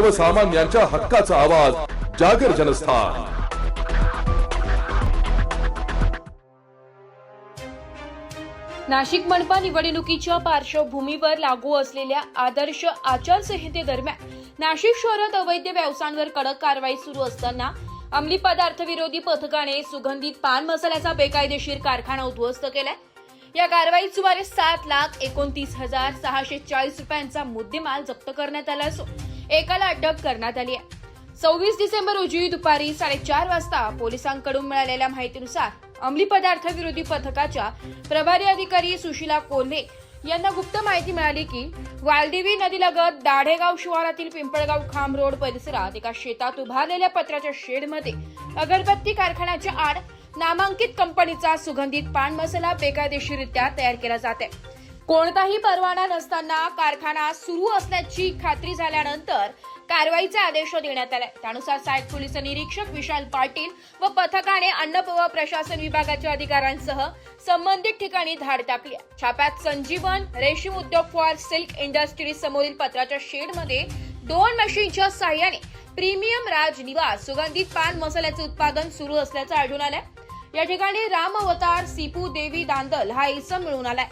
सर्वसामान्यांच्या हक्काचा आवाज जागर जनस्थान. नाशिक मनपा निवडणुकीच्या पार्श्वभूमीवर लागू असलेल्या आदर्श आचारसंहितेदरम्यान नाशिक शहरात अवैध व्यवसायांवर कडक कारवाई सुरू असताना अंमली पदार्थ विरोधी पथकाने सुगंधित पान मसाल्याचा बेकायदेशीर कारखाना उद्ध्वस्त केलाय. या कारवाईत सुमारे सात लाख एकोणतीस हजार सहाशे चाळीस रुपयांचा मुद्देमाल जप्त करण्यात आला असून एकाला अटक करण्यात आली आहे. सव्वीस डिसेंबर रोजी दुपारी साडेचार वाजता पोलिसांकडून मिळालेल्या माहितीनुसार अंमली पदार्थ विरोधी पथकाच्या प्रभारी अधिकारी सुशीला कोल्हे यांना गुप्त माहिती मिळाली की वालदेवी नदीलगत दाढेगाव शिवारातील पिंपळगाव खांब रोड परिसरात एका शेतात उभारलेल्या पत्राच्या शेडमध्ये अगरबत्ती कारखान्याच्या आड नामांकित कंपनीचा सुगंधित पान मसाला बेकायदेशीररित्या तयार केला जाते कोणताही परवाना नसताना कारखाना सुरू असल्याची खात्री झाल्यानंतर कारवाईचे आदेश देण्यात आले. त्यानुसार सायक पोलीस निरीक्षक विशाल पाटील व पथकाने अन्न व प्रशासन विभागाच्या अधिकाऱ्यांसह संबंधित ठिकाणी धाड टाकली छाप्यात संजीवन रेशीम उद्योग फॉर सिल्क इंडस्ट्री समोरील पत्राच्या शेडमध्ये दोन मशीनच्या सहाय्याने प्रीमियम राज निवास सुगंधित पान मसाल्याचे उत्पादन सुरू असल्याचं आढळून आलंय. या ठिकाणी राम अवतार सीपू देवी दांदल हा इसम मिळून आलाय.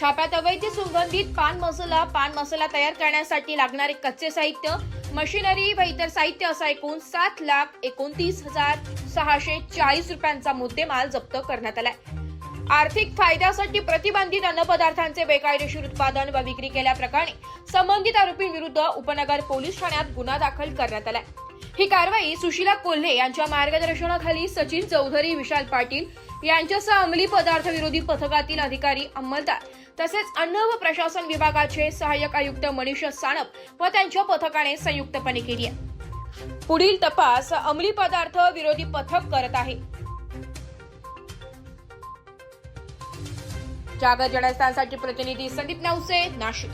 छाप्यात अवैध सुगंधित पान मसाला पान मसाला तयार करण्यासाठी लागणारे कच्चे साहित्य मशिनरी व इतर साहित्य असा एकूण सात लाख एकोणतीस हजार सहाशे चाळीस रुपयांचा मुद्देमाल जप्त करण्यात आलाय. आर्थिक फायद्यासाठी प्रतिबंधित अन्नपदार्थांचे बेकायदेशीर उत्पादन व विक्री केल्याप्रकरणी संबंधित आरोपींविरुद्ध उपनगर पोलीस ठाण्यात गुन्हा दाखल करण्यात आलाय. ही कारवाई सुशीला कोल्हे यांच्या मार्गदर्शनाखाली सचिन चौधरी विशाल पाटील यांच्यासह अंमली पदार्थ विरोधी पथकातील अधिकारी अंमलदार तसेच अन्न व प्रशासन विभागाचे सहाय्यक आयुक्त मनीषा सानप व त्यांच्या पथकाने संयुक्तपणे केली आहे. पुढील तपास अंमली पदार्थ विरोधी पथक करत आहे. जागर जनस्थानसाठी प्रतिनिधी संदीप नवसे नाशिक.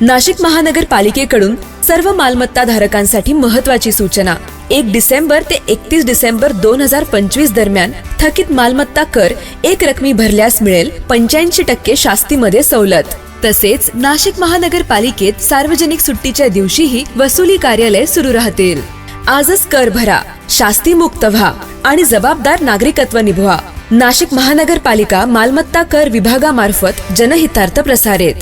नाशिक महानगरपालिकेकडून सर्व मालमत्ता धारकांसाठी महत्वाची सूचना. एक डिसेंबर ते एकतीस डिसेंबर दोन हजार पंचवीस दरम्यान थकीत मालमत्ता कर एक रकमी भरल्यास मिळेल पंच्याऐंशी टक्के शास्तीमध्ये सवलत. तसेच नाशिक महानगरपालिकेत सार्वजनिक सुट्टीच्या दिवशीही वसुली कार्यालय सुरू राहतील. आजच कर भरा शास्ती मुक्त व्हा आणि जबाबदार नागरिकत्व निभवा. नाशिक महानगरपालिका मालमत्ता कर विभागामार्फत जनहितार्थ प्रसारित.